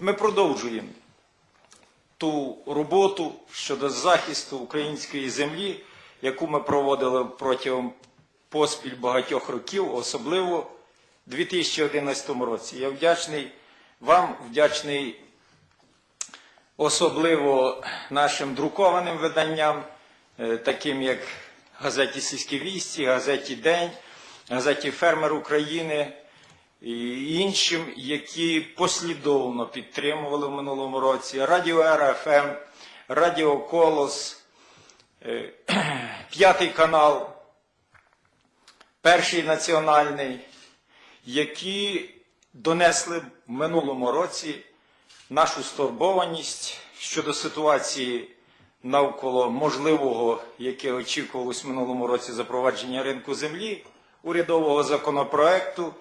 ми продовжуємо ту роботу щодо захисту української землі, яку ми проводили протягом поспіль багатьох років, особливо у 2011 році. Я вдячний вам, вдячний особливо нашим друкованим виданням, е, таким як газеті Сільські вісті, газеті День, газеті Фермер України іншим, які послідовно підтримували в минулому році. Радіо РФМ, Радіо Колос, е, П'ятий канал, Перший національний, які донесли в минулому році нашу стурбованість щодо ситуації навколо можливого, яке очікувалось в минулому році запровадження ринку землі, урядового законопроекту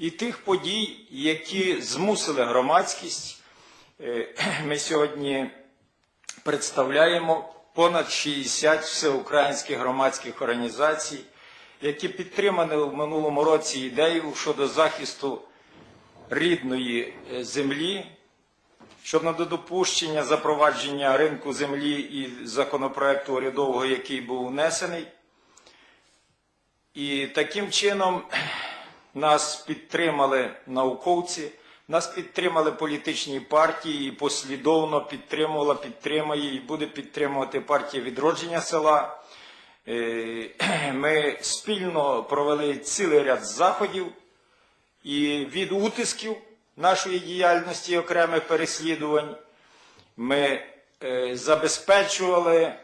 і тих подій, які змусили громадськість. Е, Ми сьогодні представляємо понад 60 всеукраїнських громадських організацій, які підтримали в минулому році ідею щодо захисту рідної е, землі, щодо недопущення запровадження ринку землі і законопроекту урядового, який був внесений. І таким чином нас підтримали науковці, нас підтримали політичні партії і послідовно підтримувала, підтримує і буде підтримувати партія відродження села. Е, Ми спільно провели цілий ряд заходів і від утисків нашої діяльності окремих переслідувань ми е, забезпечували,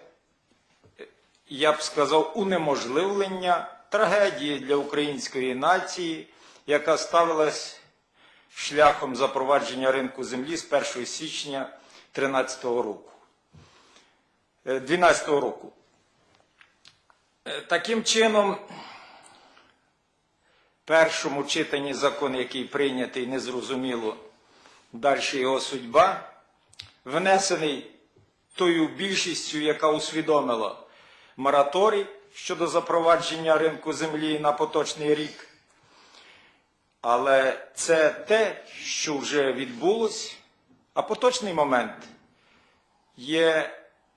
я б сказав, унеможливлення трагедії для української нації, яка ставилась шляхом запровадження ринку землі з 1 січня 2013 року. е, 12 року. Е, Таким чином, першому читанні закон, який прийнятий, незрозуміло далі його судьба, внесений тою більшістю, яка усвідомила мораторій щодо запровадження ринку землі на поточний рік. Але це те, що вже відбулось, а поточний момент є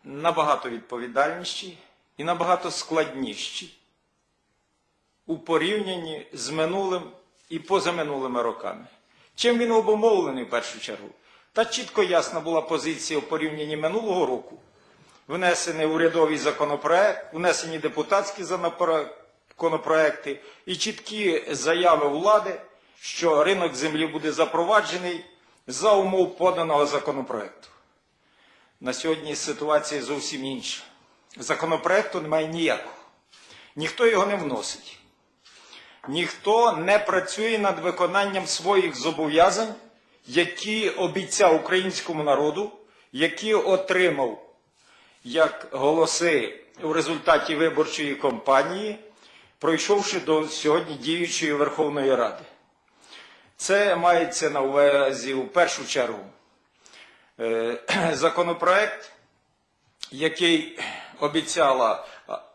набагато відповідальніший і набагато складніший у порівнянні з минулим і позаминулими роками. Чим він обумовлений в першу чергу? Та чітко ясна була позиція в порівнянні минулого року. Внесений урядовий законопроект, внесені депутатські законопроекти і чіткі заяви влади, що ринок землі буде запроваджений за умов поданого законопроекту. На сьогодні ситуація зовсім інша. Законопроекту немає ніякого. Ніхто його не вносить. Ніхто не працює над виконанням своїх зобов'язань, які обіцяв українському народу, які отримав як голоси у результаті виборчої кампанії, пройшовши до сьогодні діючої Верховної Ради. Це мається на увазі у першу чергу е, законопроект, який обіцяла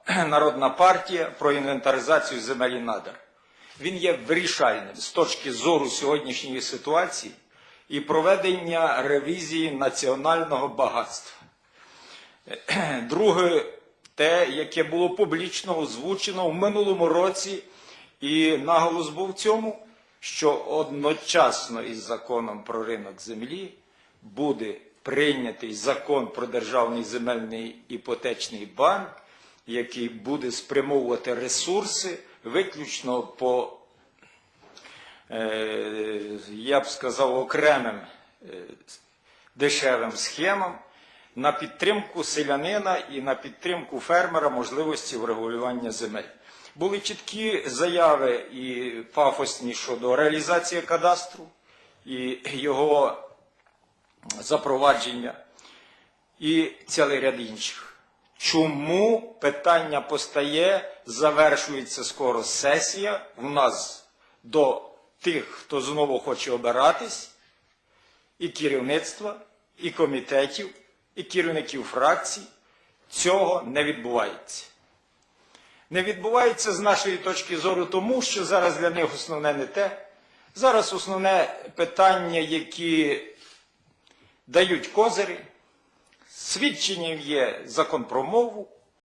Народна партія про інвентаризацію земель і надр. Він є вирішальним з точки зору сьогоднішньої ситуації і проведення ревізії національного багатства. Е, Друге, те, яке було публічно озвучено в минулому році, і наголос був в цьому, що одночасно із законом про ринок землі буде прийнятий закон про державний земельний іпотечний банк, який буде спрямовувати ресурси виключно по, е, я б сказав, окремим е, дешевим схемам на підтримку селянина і на підтримку фермера можливості врегулювання земель. Були чіткі заяви і пафосні щодо реалізації кадастру і його запровадження, і цілий ряд інших. Чому питання постає, завершується скоро сесія у нас до тих, хто знову хоче обиратись, і керівництва, і комітетів, і керівників фракцій. Цього не відбувається. Не відбувається з нашої точки зору тому, що зараз для них основне не те. Зараз основне питання, які дають козири, свідченням є закон про мову,